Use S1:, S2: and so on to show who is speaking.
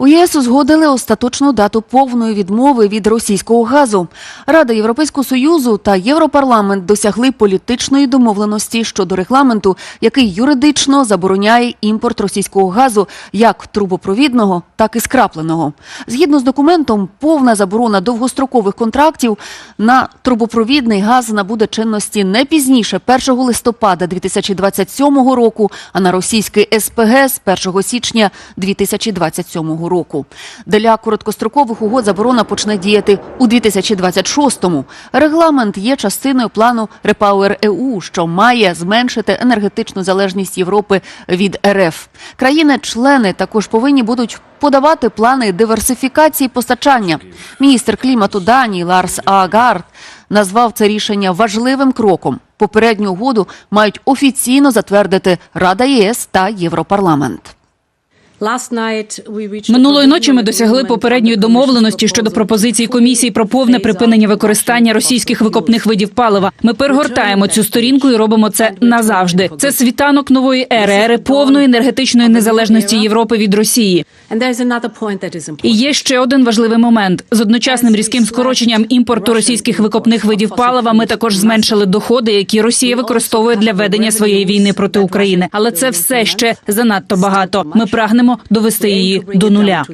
S1: У ЄС узгодили остаточну дату повної відмови від російського газу. Рада Європейського союзу та Європарламент досягли політичної домовленості щодо регламенту, який юридично забороняє імпорт російського газу як трубопровідного, так і скрапленого. Згідно з документом, повна заборона довгострокових контрактів на трубопровідний газ набуде чинності не пізніше 1 листопада 2027 року, а на російський СПГ з 1 січня 2027 року. Для короткострокових угод заборона почне діяти у 2026-му. Регламент є частиною плану Repower EU, що має зменшити енергетичну залежність Європи від РФ. Країни-члени також повинні будуть подавати плани диверсифікації постачання. Міністр клімату Данії Ларс Аагард назвав це рішення важливим кроком. Попередню угоду мають офіційно затвердити Рада ЄС та Європарламент.
S2: Минулої ночі ми досягли попередньої домовленості щодо пропозиції комісії про повне припинення використання російських викопних видів палива. Ми перегортаємо цю сторінку і робимо це назавжди. Це світанок нової ери, ери повної енергетичної незалежності Європи від Росії. І є ще один важливий момент: з одночасним різким скороченням імпорту російських викопних видів палива. Ми також зменшили доходи, які Росія використовує для ведення своєї війни проти України. Але це все ще занадто багато. Ми прагнемо довести її до нуля.